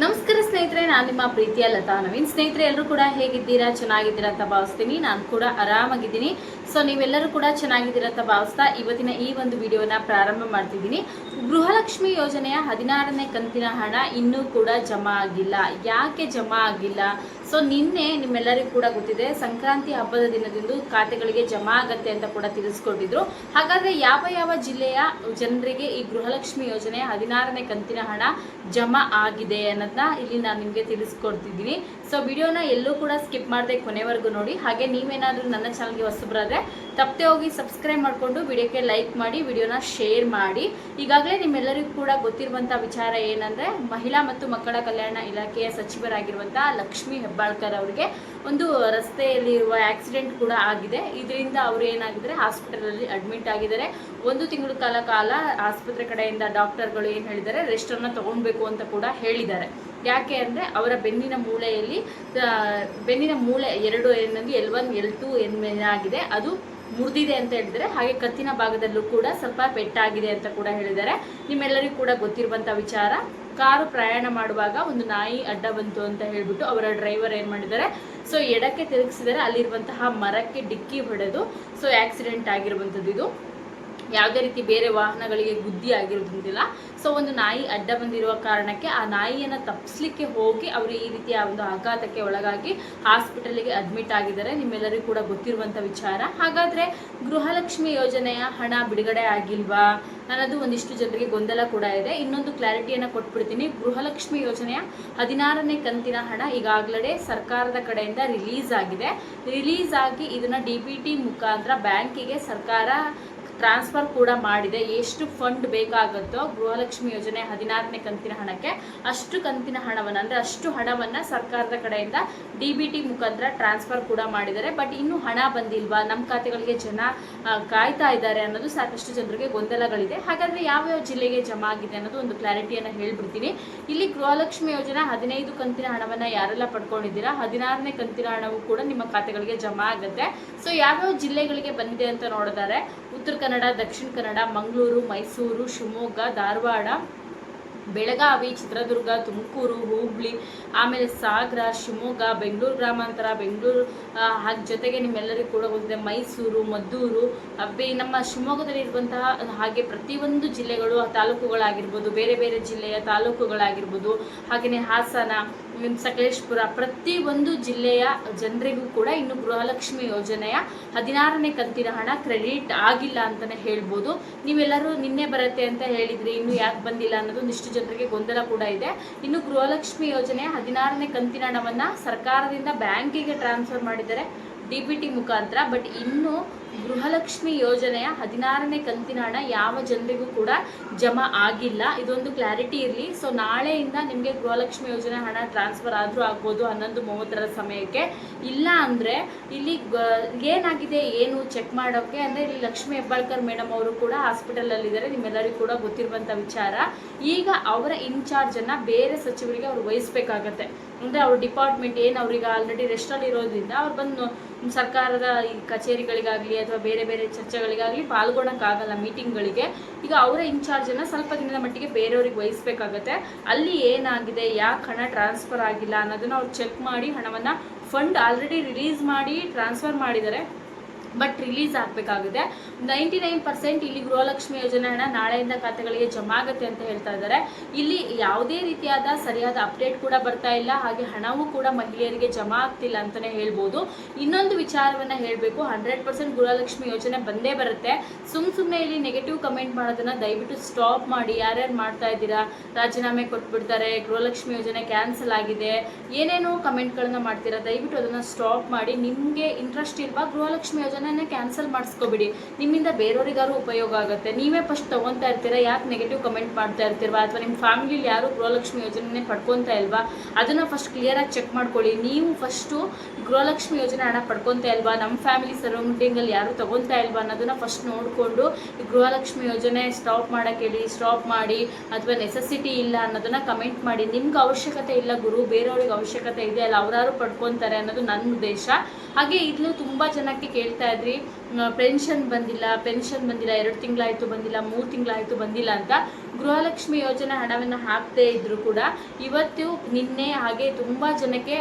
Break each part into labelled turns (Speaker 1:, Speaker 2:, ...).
Speaker 1: ನಮಸ್ಕಾರ ಸ್ನೇಹಿತರೆ, ನಾನು ನಿಮ್ಮ ಪ್ರೀತಿಯ ಲತಾ ನವೀನ್. ಸ್ನೇಹಿತರೆ, ಎಲ್ಲರೂ ಕೂಡ ಹೇಗಿದ್ದೀರಾ? ಚೆನ್ನಾಗಿದ್ದೀರಾ ಅಂತ ಭಾವಿಸ್ತೀನಿ. ನಾನು ಕೂಡ ಆರಾಮಾಗಿದ್ದೀನಿ. ಸೊ ನೀವೆಲ್ಲರೂ ಕೂಡ ಚೆನ್ನಾಗಿದ್ದೀರಾ ಅಂತ ಭಾವಿಸ್ತಾ ಇವತ್ತಿನ ಈ ಒಂದು ವಿಡಿಯೋನ ಪ್ರಾರಂಭ ಮಾಡ್ತಿದ್ದೀನಿ. ಗೃಹಲಕ್ಷ್ಮಿ ಯೋಜನೆಯ ಹದಿನಾರನೇ ಕಂತಿನ ಹಣ ಇನ್ನೂ ಕೂಡ ಜಮಾ ಆಗಿಲ್ಲ. ಯಾಕೆ ಜಮಾ ಆಗಿಲ್ಲ? ಸೊ ನಿನ್ನೆ ನಿಮ್ಮೆಲ್ಲರಿಗೂ ಕೂಡ ಗೊತ್ತಿದೆ, ಸಂಕ್ರಾಂತಿ ಹಬ್ಬದ ದಿನದಿಂದ ಖಾತೆಗಳಿಗೆ ಜಮಾ ಆಗತ್ತೆ ಅಂತ ಕೂಡ ತಿಳಿಸ್ಕೊಂಡಿದ್ರು ಹಾಗಾದ್ರೆ ಯಾವ ಯಾವ ಜಿಲ್ಲೆಯ ಜನರಿಗೆ ಈ ಗೃಹಲಕ್ಷ್ಮಿ ಯೋಜನೆ ಹದಿನಾರನೇ ಕಂತಿನ ಹಣ ಜಮಾ ಆಗಿದೆ ಅನ್ನೋದನ್ನ ಇಲ್ಲಿ ನಾನು ನಿಮಗೆ ತಿಳಿಸ್ಕೊಡ್ತಿದ್ದೀನಿ. ಸೊ ವಿಡಿಯೋನ ಎಲ್ಲೂ ಕೂಡ ಸ್ಕಿಪ್ ಮಾಡದೆ ಕೊನೆವರೆಗೂ ನೋಡಿ. ಹಾಗೆ ನೀವೇನಾದರೂ ನನ್ನ ಚಾನಲ್ಗೆ ಹೊಸಬ್ರಾದ್ರೆ, ತಪ್ಪದೆ ಹೋಗಿ ಸಬ್ಸ್ಕ್ರೈಬ್ ಮಾಡಿಕೊಂಡು ವಿಡಿಯೋಕ್ಕೆ ಲೈಕ್ ಮಾಡಿ ವಿಡಿಯೋನ ಶೇರ್ ಮಾಡಿ. ಈಗಾಗಲೇ ನಿಮ್ಮೆಲ್ಲರಿಗೂ ಕೂಡ ಗೊತ್ತಿರುವಂಥ ವಿಚಾರ ಏನಂದರೆ, ಮಹಿಳಾ ಮತ್ತು ಮಕ್ಕಳ ಕಲ್ಯಾಣ ಇಲಾಖೆಯ ಸಚಿವರಾಗಿರುವಂಥ ಲಕ್ಷ್ಮೀ ಹೆಬ್ಬಾಳ್ಕರ್ ಅವರಿಗೆ ಒಂದು ರಸ್ತೆಯಲ್ಲಿರುವ ಆಕ್ಸಿಡೆಂಟ್ ಕೂಡ ಆಗಿದೆ. ಇದರಿಂದ ಅವರು ಏನಾಗಿದ್ದಾರೆ ಹಾಸ್ಪಿಟಲಲ್ಲಿ ಅಡ್ಮಿಟ್ ಆಗಿದ್ದಾರೆ. ಒಂದು ತಿಂಗಳ ಕಾಲ ಕಾಲ ಆಸ್ಪತ್ರೆ ಕಡೆಯಿಂದ ಡಾಕ್ಟರ್ಗಳು ಏನು ಹೇಳಿದ್ದಾರೆ ರೆಸ್ಟನ್ನು ತೊಗೊಳ್ಬೇಕು ಅಂತ ಕೂಡ ಹೇಳಿದ್ದಾರೆ. ಯಾಕೆ ಅಂದರೆ, ಅವರ ಬೆನ್ನಿನ ಮೂಳೆಯಲ್ಲಿ ಬೆನ್ನಿನ ಮೂಳೆ ಎರಡು ಎನ್ನೊಂದು ಎಲ್ ಒನ್, ಎಲ್ ಟು ಎನ್ ಆಗಿದೆ ಅದು ಮುರಿದಿದೆ ಅಂತ ಹೇಳಿದರೆ ಹಾಗೆ ಕತ್ತಿನ ಭಾಗದಲ್ಲೂ ಕೂಡ ಸ್ವಲ್ಪ ಪೆಟ್ಟಾಗಿದೆ ಅಂತ ಕೂಡ ಹೇಳಿದ್ದಾರೆ. ನಿಮ್ಮೆಲ್ಲರಿಗೂ ಕೂಡ ಗೊತ್ತಿರುವಂಥ ವಿಚಾರ, ಕಾರು ಪ್ರಯಾಣ ಮಾಡುವಾಗ ಒಂದು ನಾಯಿ ಅಡ್ಡ ಬಂತು ಅಂತ ಹೇಳ್ಬಿಟ್ಟು ಅವರ ಡ್ರೈವರ್ ಏನು ಮಾಡಿದ್ದಾರೆ, ಸೊ ಎಡಕ್ಕೆ ತಿರುಗಿಸಿದರೆ ಅಲ್ಲಿರುವಂತಹ ಮರಕ್ಕೆ ಡಿಕ್ಕಿ ಹೊಡೆದು, ಸೊ ಆಕ್ಸಿಡೆಂಟ್ ಆಗಿರುವಂಥದ್ದು ಇದು. ಯಾವುದೇ ರೀತಿ ಬೇರೆ ವಾಹನಗಳಿಗೆ ಗುದ್ದಿ ಆಗಿರೋದ್ರಿಂದಿಲ್ಲ ಸೊ ಒಂದು ನಾಯಿ ಅಡ್ಡ ಬಂದಿರುವ ಕಾರಣಕ್ಕೆ ಆ ನಾಯಿಯನ್ನು ತಪ್ಪಿಸ್ಲಿಕ್ಕೆ ಹೋಗಿ ಅವರು ಈ ರೀತಿಯ ಒಂದು ಆಘಾತಕ್ಕೆ ಒಳಗಾಗಿ ಹಾಸ್ಪಿಟಲಿಗೆ ಅಡ್ಮಿಟ್ ಆಗಿದ್ದಾರೆ. ನಿಮ್ಮೆಲ್ಲರಿಗೂ ಕೂಡ ಗೊತ್ತಿರುವಂಥ ವಿಚಾರ. ಹಾಗಾದರೆ ಗೃಹಲಕ್ಷ್ಮಿ ಯೋಜನೆಯ ಹಣ ಬಿಡುಗಡೆ ಆಗಿಲ್ವಾ? ಅನ್ನೋದು ಒಂದಿಷ್ಟು ಜನರಿಗೆ ಗೊಂದಲ ಕೂಡ ಇದೆ. ಇನ್ನೊಂದು ಕ್ಲಾರಿಟಿಯನ್ನು ಕೊಟ್ಬಿಡ್ತೀನಿ. ಗೃಹಲಕ್ಷ್ಮಿ ಯೋಜನೆಯ ಹದಿನಾರನೇ ಕಂತಿನ ಹಣ ಈಗಾಗಲೇ ಸರ್ಕಾರದ ಕಡೆಯಿಂದ ರಿಲೀಸ್ ಆಗಿದೆ. ರಿಲೀಸ್ ಆಗಿ ಇದನ್ನು ಡಿ ಬಿ ಟಿ ಮುಖಾಂತರ ಬ್ಯಾಂಕಿಗೆ ಸರ್ಕಾರ ಟ್ರಾನ್ಸ್ಫರ್ ಕೂಡ ಮಾಡಿದೆ. ಎಷ್ಟು ಫಂಡ್ ಬೇಕಾಗುತ್ತೋ ಗೃಹಲಕ್ಷ್ಮಿ ಯೋಜನೆ ಹದಿನಾರನೇ ಕಂತಿನ ಹಣಕ್ಕೆ ಅಷ್ಟು ಕಂತಿನ ಹಣವನ್ನು, ಅಂದರೆ ಅಷ್ಟು ಹಣವನ್ನು ಸರ್ಕಾರದ ಕಡೆಯಿಂದ ಡಿ ಬಿ ಟಿ ಮುಖಾಂತರ ಟ್ರಾನ್ಸ್ಫರ್ ಕೂಡ ಮಾಡಿದ್ದಾರೆ. ಬಟ್ ಇನ್ನೂ ಹಣ ಬಂದಿಲ್ವಾ? ನಮ್ಮ ಖಾತೆಗಳಿಗೆ ಜನ ಕಾಯ್ತಾ ಇದ್ದಾರೆ ಅನ್ನೋದು ಸಾಕಷ್ಟು ಜನರಿಗೆ ಗೊಂದಲಗಳಿದೆ. ಹಾಗಾದರೆ ಯಾವ್ಯಾವ ಜಿಲ್ಲೆಗೆ ಜಮಾ ಆಗಿದೆ ಅನ್ನೋದು ಒಂದು ಕ್ಲಾರಿಟಿಯನ್ನು ಹೇಳ್ಬಿಡ್ತೀನಿ. ಇಲ್ಲಿ ಗೃಹಲಕ್ಷ್ಮಿ ಯೋಜನೆ ಹದಿನೈದು ಕಂತಿನ ಹಣವನ್ನು ಯಾರೆಲ್ಲ ಪಡ್ಕೊಂಡಿದ್ದೀರಾ? ಹದಿನಾರನೇ ಕಂತಿನ ಹಣವು ಕೂಡ ನಿಮ್ಮ ಖಾತೆಗಳಿಗೆ ಜಮಾ ಆಗುತ್ತೆ. ಸೊ ಯಾವ್ಯಾವ ಜಿಲ್ಲೆಗಳಿಗೆ ಬಂದಿದೆ ಅಂತ ನೋಡಿದರೆ, ಉತ್ತರ ಕನ್ನಡ, ದಕ್ಷಿಣ ಕನ್ನಡ, ಮಂಗಳೂರು, ಮೈಸೂರು, ಶಿವಮೊಗ್ಗ, ಧಾರವಾಡ, ಬೆಳಗಾವಿ, ಚಿತ್ರದುರ್ಗ, ತುಮಕೂರು, ಹುಬ್ಳಿ, ಆಮೇಲೆ ಸಾಗರ, ಶಿವಮೊಗ್ಗ, ಬೆಂಗಳೂರು ಗ್ರಾಮಾಂತರ, ಬೆಂಗಳೂರು ಹಾಗೆ ಜೊತೆಗೆ ನಿಮ್ಮೆಲ್ಲರಿಗೂ ಕೂಡ ಗೊತ್ತಿದೆ ಮೈಸೂರು, ಮದ್ದೂರು ಅಬ್ಬೆ ನಮ್ಮ ಶಿವಮೊಗ್ಗದಲ್ಲಿ ಇರುವಂತಹ ಹಾಗೆ ಪ್ರತಿಯೊಂದು ಜಿಲ್ಲೆಗಳು, ತಾಲೂಕುಗಳಾಗಿರ್ಬೋದು, ಬೇರೆ ಬೇರೆ ಜಿಲ್ಲೆಯ ತಾಲೂಕುಗಳಾಗಿರ್ಬೋದು, ಹಾಗೆಯೇ ಹಾಸನ ಸಕಲೇಶ್ಪುರ ಪ್ರತಿಯೊಂದು ಜಿಲ್ಲೆಯ ಜನರಿಗೂ ಕೂಡ ಇನ್ನು ಗೃಹಲಕ್ಷ್ಮಿ ಯೋಜನೆಯ ಹದಿನಾರನೇ ಕಂತಿನ ಹಣ ಕ್ರೆಡಿಟ್ ಆಗಿಲ್ಲ ಅಂತಲೇ ಹೇಳ್ಬೋದು. ನೀವೆಲ್ಲರೂ ನಿನ್ನೆ ಬರುತ್ತೆ ಅಂತ ಹೇಳಿದ್ರಿ, ಇನ್ನು ಯಾಕೆ ಬಂದಿಲ್ಲ ಅನ್ನೋದು ಒಂದಿಷ್ಟು ಜನರಿಗೆ ಗೊಂದಲ ಕೂಡ ಇದೆ. ಇನ್ನು ಗೃಹಲಕ್ಷ್ಮಿ ಯೋಜನೆಯ ಹದಿನಾರನೇ ಕಂತಿನ ಹಣವನ್ನು ಸರ್ಕಾರದಿಂದ ಬ್ಯಾಂಕಿಗೆ ಟ್ರಾನ್ಸ್ಫರ್ ಮಾಡಿದ್ದಾರೆ ಡಿ ಬಿ ಟಿ ಮುಖಾಂತರ, ಬಟ್ ಇನ್ನು ಗೃಹಲಕ್ಷ್ಮಿ ಯೋಜನೆಯ ಹದಿನಾರನೇ ಕಂತಿನ ಹಣ ಯಾವ ಜನರಿಗೂ ಕೂಡ ಜಮಾ ಆಗಿಲ್ಲ. ಇದೊಂದು ಕ್ಲಾರಿಟಿ ಇರಲಿ. ಸೊ ನಾಳೆಯಿಂದ ನಿಮಗೆ ಗೃಹಲಕ್ಷ್ಮಿ ಯೋಜನೆ ಹಣ ಟ್ರಾನ್ಸ್ಫರ್ ಆದರೂ ಆಗ್ಬೋದು ಹನ್ನೊಂದು ಮೂವತ್ತರ ಸಮಯಕ್ಕೆ. ಇಲ್ಲ ಅಂದರೆ ಇಲ್ಲಿ ಏನಾಗಿದೆ, ಏನು ಚೆಕ್ ಮಾಡೋಕ್ಕೆ ಅಂದರೆ ಇಲ್ಲಿ ಲಕ್ಷ್ಮಿ ಹೆಬ್ಬಾಳ್ಕರ್ ಮೇಡಮ್ ಅವರು ಕೂಡ ಹಾಸ್ಪಿಟಲಲ್ಲಿದ್ದಾರೆ. ನಿಮ್ಮೆಲ್ಲರಿಗೂ ಕೂಡ ಗೊತ್ತಿರುವಂಥ ವಿಚಾರ. ಈಗ ಅವರ ಇನ್ಚಾರ್ಜನ್ನು ಬೇರೆ ಸಚಿವರಿಗೆ ಅವ್ರು ವಹಿಸ್ಬೇಕಾಗತ್ತೆ. ಅಂದರೆ ಅವ್ರ ಡಿಪಾರ್ಟ್ಮೆಂಟ್ ಏನು ಅವ್ರಿಗೆ ಆಲ್ರೆಡಿ ರೆಸ್ಟಲ್ಲಿ ಇರೋದ್ರಿಂದ ಅವ್ರು ಬಂದು ಸರ್ಕಾರದ ಈ ಕಚೇರಿಗಳಿಗಾಗಲಿ ಅಥವಾ ಬೇರೆ ಬೇರೆ ಚರ್ಚೆಗಳಿಗಾಗಲಿ ಪಾಲ್ಗೊಳ್ಳೋಕ್ಕಾಗಲ್ಲ ಮೀಟಿಂಗ್ಗಳಿಗೆ. ಈಗ ಅವರ ಇನ್ಚಾರ್ಜನ್ನು ಸ್ವಲ್ಪ ದಿನದ ಮಟ್ಟಿಗೆ ಬೇರೆಯವ್ರಿಗೆ ವಹಿಸ್ಬೇಕಾಗತ್ತೆ. ಅಲ್ಲಿ ಏನಾಗಿದೆ, ಯಾಕೆ ಹಣ ಟ್ರಾನ್ಸ್ಫರ್ ಆಗಿಲ್ಲ ಅನ್ನೋದನ್ನು ಅವ್ರು ಚೆಕ್ ಮಾಡಿ ಹಣವನ್ನು ಫಂಡ್ ಆಲ್ರೆಡಿ ರಿಲೀಸ್ ಮಾಡಿ ಟ್ರಾನ್ಸ್ಫರ್ ಮಾಡಿದ್ದಾರೆ. ಬಟ್ ರಿಲೀಸ್ ಆಗಬೇಕಾಗಿದೆ. ನೈಂಟಿ ನೈನ್ ಪರ್ಸೆಂಟ್ ಇಲ್ಲಿ ಗೃಹಲಕ್ಷ್ಮಿ ಯೋಜನೆ ಹಣ ನಾಳೆಯಿಂದ ಖಾತೆಗಳಿಗೆ ಜಮಾ ಆಗುತ್ತೆ ಅಂತ ಹೇಳ್ತಾ ಇದ್ದಾರೆ. ಇಲ್ಲಿ ಯಾವುದೇ ರೀತಿಯಾದ ಸರಿಯಾದ ಅಪ್ಡೇಟ್ ಕೂಡ ಬರ್ತಾ ಇಲ್ಲ. ಹಾಗೆ ಹಣವೂ ಕೂಡ ಮಹಿಳೆಯರಿಗೆ ಜಮಾ ಆಗ್ತಿಲ್ಲ ಅಂತಲೇ ಹೇಳ್ಬೋದು. ಇನ್ನೊಂದು ವಿಚಾರವನ್ನು ಹೇಳಬೇಕು. ಹಂಡ್ರೆಡ್ ಪರ್ಸೆಂಟ್ ಗೃಹಲಕ್ಷ್ಮಿ ಯೋಜನೆ ಬಂದೇ ಬರುತ್ತೆ. ಸುಮ್ಮ ಸುಮ್ಮನೆ ಇಲ್ಲಿ ನೆಗೆಟಿವ್ ಕಮೆಂಟ್ ಮಾಡೋದನ್ನ ದಯವಿಟ್ಟು ಸ್ಟಾಪ್ ಮಾಡಿ. ಯಾರ್ಯಾರು ಮಾಡ್ತಾ ಇದ್ದೀರಾ? ರಾಜೀನಾಮೆ ಕೊಟ್ಬಿಡ್ತಾರೆ. ಗೃಹಲಕ್ಷ್ಮಿ ಯೋಜನೆ ಕ್ಯಾನ್ಸಲ್ ಆಗಿದೆ. ಏನೇನೋ ಕಮೆಂಟ್ಗಳನ್ನ ಮಾಡ್ತೀರಾ? ದಯವಿಟ್ಟು ಅದನ್ನು ಸ್ಟಾಪ್ ಮಾಡಿ. ನಿಮಗೆ ಇಂಟ್ರೆಸ್ಟ್ ಇಲ್ವಾ ಗೃಹಲಕ್ಷ್ಮಿ ಯೋಜನೆನ ಕ್ಯಾನ್ಸಲ್ ಮಾಡಿಸ್ಕೋಬಿಡಿ. ನಿಮ್ಮಿಂದ ಬೇರೆಯವರಿಗಾರು ಉಪಯೋಗ ಆಗುತ್ತೆ. ನೀವೇ ಫಸ್ಟ್ ತೊಗೊತಾ ಇರ್ತೀರಾ? ಯಾಕೆ ನೆಗೆಟಿವ್ ಕಮೆಂಟ್ ಮಾಡ್ತಾ ಇರ್ತೀರಾ? ಅಥವಾ ನಿಮ್ಮ ಫ್ಯಾಮಿಲಿಲಿ ಯಾರು ಗೃಹಲಕ್ಷ್ಮಿ ಯೋಜನೆ ಪಡ್ಕೊತಾ ಇಲ್ವಾ? ಅದನ್ನು ಫಸ್ಟ್ ಕ್ಲಿಯರಾಗಿ ಚೆಕ್ ಮಾಡ್ಕೊಳ್ಳಿ. ನೀವು ಫಸ್ಟು ಗೃಹಲಕ್ಷ್ಮಿ ಯೋಜನೆ ಹಣ ಪಡ್ಕೊತಾ ಇಲ್ವಾ? ನಮ್ಮ ಫ್ಯಾಮಿಲಿ ಸರೌಂಡಿಂಗಲ್ಲಿ ಯಾರು ತಗೊತಾ ಇಲ್ವಾ ಅನ್ನೋದನ್ನ ಫಸ್ಟ್ ನೋಡಿಕೊಂಡು ಗೃಹಲಕ್ಷ್ಮಿ ಯೋಜನೆ ಸ್ಟಾಪ್ ಮಾಡೋಕ್ಕೆ ಹೇಳಿ ಸ್ಟಾಪ್ ಮಾಡಿ, ಅಥವಾ ನೆಸೆಸಿಟಿ ಇಲ್ಲ ಅನ್ನೋದನ್ನ ಕಮೆಂಟ್ ಮಾಡಿ. ನಿಮ್ಗೆ ಅವಶ್ಯಕತೆ ಇಲ್ಲ ಗುರು, ಬೇರೆಯವ್ರಿಗೆ ಅವಶ್ಯಕತೆ ಇದೆ, ಅಲ್ಲ, ಅವರಾರು ಪಡ್ಕೊತಾರೆ ಅನ್ನೋದು ನನ್ನ ಉದ್ದೇಶ. ಹಾಗೆ ಇದ್ಲು ತುಂಬ ಜನಕ್ಕೆ ಕೇಳ್ತಾ ಕೇಳ್ತಾ ಇದ್ರಿ ಪೆನ್ಷನ್ ಬಂದಿಲ್ಲ ಪೆನ್ಷನ್ ಬಂದಿಲ್ಲ, ಎರಡು ತಿಂಗಳಾಯಿತು ಬಂದಿಲ್ಲ, ಮೂರು ತಿಂಗಳಾಯಿತು ಬಂದಿಲ್ಲ ಅಂತ ಗೃಹಲಕ್ಷ್ಮಿ ಯೋಜನೆ ಹಣವನ್ನು ಹಾಕದೇ ಇದ್ರು ಕೂಡ ಇವತ್ತು ನಿನ್ನೆ ಹಾಗೆ ತುಂಬಾ ಜನಕ್ಕೆ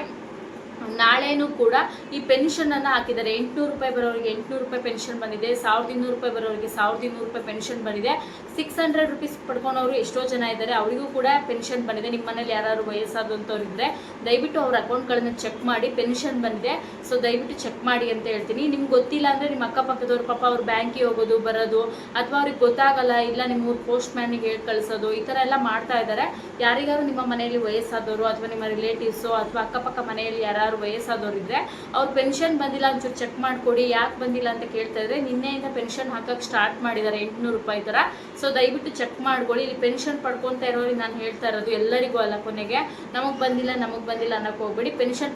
Speaker 1: ನಾಳೆನೂ ಕೂಡ ಈ ಪೆನ್ಷನ್ ಅನ್ನ ಹಾಕಿದ್ದಾರೆ. ಎಂಟುನೂರು ರೂಪಾಯಿ ಬರೋರಿಗೆ ಎಂಟುನೂರು ರೂಪಾಯಿ ಪೆನ್ಷನ್ ಬಂದಿದೆ. ಸಾವಿರದ ಇನ್ನೂರು ರೂಪಾಯಿ ಬರೋರಿಗೆ ಸಾವಿರದ ಇನ್ನೂರು ರೂಪಾಯಿ ಪೆನ್ಷನ್ ಬಂದಿದೆ. ಸಿಕ್ಸ್ ಹಂಡ್ರೆಡ್ ರುಪೀಸ್ ಪಡ್ಕೊಳೋರು ಎಷ್ಟೋ ಜನ ಇದ್ದಾರೆ. ಅವರಿಗೂ ಕೂಡ ಪೆನ್ಷನ್ ಬಂದಿದೆ. ನಿಮ್ಮ ಮನೇಲಿ ಯಾರು ವಯಸ್ಸಾದಂಥವ್ರು ಇದ್ದರೆ ದಯವಿಟ್ಟು ಅವ್ರ ಅಕೌಂಟ್ಗಳನ್ನು ಚೆಕ್ ಮಾಡಿ ಪೆನ್ಷನ್ ಬಂದಿದೆ. ಸೊ ದಯವಿಟ್ಟು ಚೆಕ್ ಮಾಡಿ ಅಂತ ಹೇಳ್ತೀನಿ. ನಿಮ್ಗೆ ಗೊತ್ತಿಲ್ಲ ಅಂದರೆ ನಿಮ್ಮ ಅಕ್ಕಪಕ್ಕದವ್ರು ಪಾಪ ಅವ್ರು ಬ್ಯಾಂಕಿಗೆ ಹೋಗೋದು, ಬರೋದು, ಅಥವಾ ಅವ್ರಿಗೆ ಗೊತ್ತಾಗಲ್ಲ, ಇಲ್ಲ ನಿಮ್ಮ ಊರು ಪೋಸ್ಟ್ ಮ್ಯಾನಿಗೆ ಹೇಳಿ ಕಳಿಸೋದು, ಈ ಥರ ಎಲ್ಲ ಮಾಡ್ತಾ ಇದ್ದಾರೆ. ಯಾರಿಗಾರು ನಿಮ್ಮ ಮನೆಯಲ್ಲಿ ವಯಸ್ಸಾದವರು ಅಥವಾ ನಿಮ್ಮ ರಿಲೇಟಿವ್ಸು ಅಥವಾ ಅಕ್ಕಪಕ್ಕ ಮನೆಯಲ್ಲಿ ಯಾರು ವಯಸ್ಸಾದವ್ರು ಇದ್ದರೆ ಅವ್ರು ಪೆನ್ಷನ್ ಬಂದಿಲ್ಲ ಅಂತ ಚೆಕ್ ಮಾಡಿಕೊಡಿ, ಯಾಕೆ ಬಂದಿಲ್ಲ ಅಂತ ಕೇಳ್ತಾ ಇದ್ರೆ ನಿನ್ನೆಯಿಂದ ಪೆನ್ಷನ್ ಹಾಕಕ್ಕೆ ಸ್ಟಾರ್ಟ್ ಮಾಡಿದ್ದಾರೆ ಎಂಟುನೂರು ರೂಪಾಯಿ ಥರ. ಸೊ ದಯವಿಟ್ಟು ಚೆಕ್ ಮಾಡ್ಕೊಳ್ಳಿ ಇಲ್ಲಿ ಪೆನ್ಷನ್ ಪಡ್ಕೊತಾ ಇರೋರಿಗೆ ನಾನು ಹೇಳ್ತಾ ಇರೋದು ಎಲ್ಲರಿಗೂ ಅಲ್ಲ ಕೊನೆಗೆ. ನಮಗೆ ಬಂದಿಲ್ಲ ನಮಗೆ ಬಂದಿಲ್ಲ ಅನ್ನೋಕ್ಕೆ ಹೋಗ್ಬೇಡಿ. ಪೆನ್ಷನ್